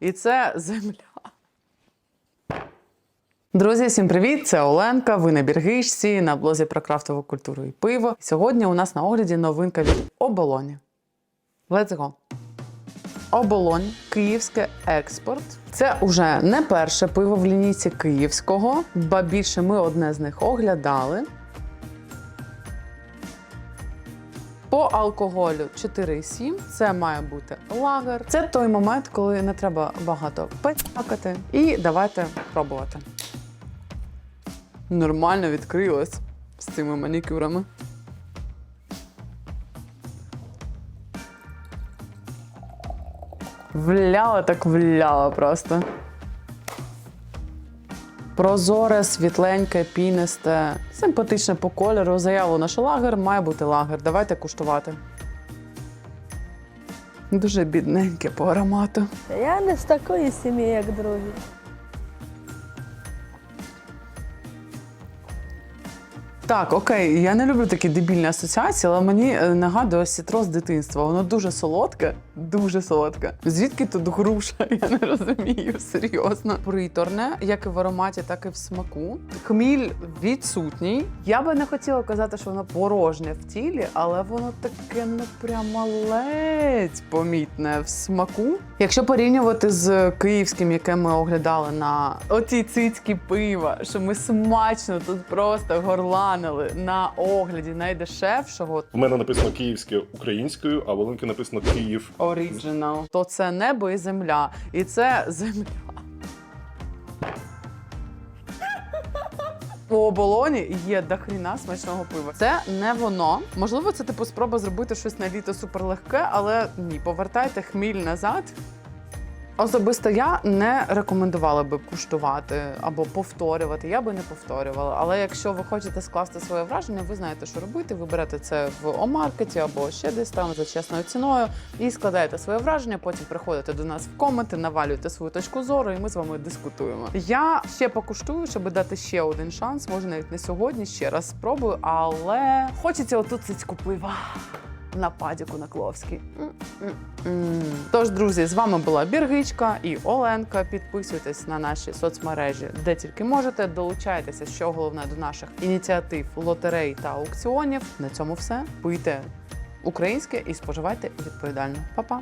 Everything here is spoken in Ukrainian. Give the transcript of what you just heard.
І це земля. Друзі, всім привіт! Це Оленка. Ви на Біргишці на блозі про крафтову культуру і пиво. Сьогодні у нас на огляді новинка від Оболоні. Let's go! Оболонь, київське експорт. Це уже не перше пиво в лінійці київського, ба більше ми одне з них оглядали. По алкоголю 4,7. Це має бути лагер. Це той момент, коли не треба багато пекати. І давайте пробувати. Нормально відкрилось з цими манікюрами. Вляла так вляла просто. Прозоре, світленьке, пінисте, симпатичне по кольору. Заявлено, що лагер має бути лагер. Давайте куштувати. Дуже бідненьке по аромату. Я не з такої сім'ї, як другі. Так, окей, я не люблю такі дебільні асоціації, але мені е, нагадує сітро з дитинства. Воно дуже солодке, дуже солодке. Звідки тут груша? Я не розумію, серйозно. Приторне, як і в ароматі, так і в смаку. Хміль відсутній. Я би не хотіла казати, що воно порожнє в тілі, але воно таке ну прямо ледь помітне в смаку. Якщо порівнювати з київським, яке ми оглядали на оці цицькі пива, що ми смачно тут просто горланили на огляді найдешевшого У мене написано київське українською, а в Оленки написано Київ. оригінал, то це небо і земля. І це земля. У оболоні є дохріна смачного пива. Це не воно. Можливо, це типу спроба зробити щось на літо суперлегке, але ні, повертайте хміль назад. Особисто я не рекомендувала би куштувати або повторювати. Я би не повторювала. Але якщо ви хочете скласти своє враження, ви знаєте, що робити. Ви берете це в омаркеті або ще десь там за чесною ціною і складаєте своє враження. Потім приходите до нас в коменти, навалюєте свою точку зору, і ми з вами дискутуємо. Я ще покуштую, щоб дати ще один шанс. Може, навіть не сьогодні, ще раз спробую, але хочеться отут цицьку пива. На падіку на Кловській. Тож, друзі, з вами була Біргичка і Оленка. Підписуйтесь на наші соцмережі, де тільки можете. Долучайтеся, що головне до наших ініціатив, лотерей та аукціонів. На цьому все. Пийте українське і споживайте відповідально. Па-па!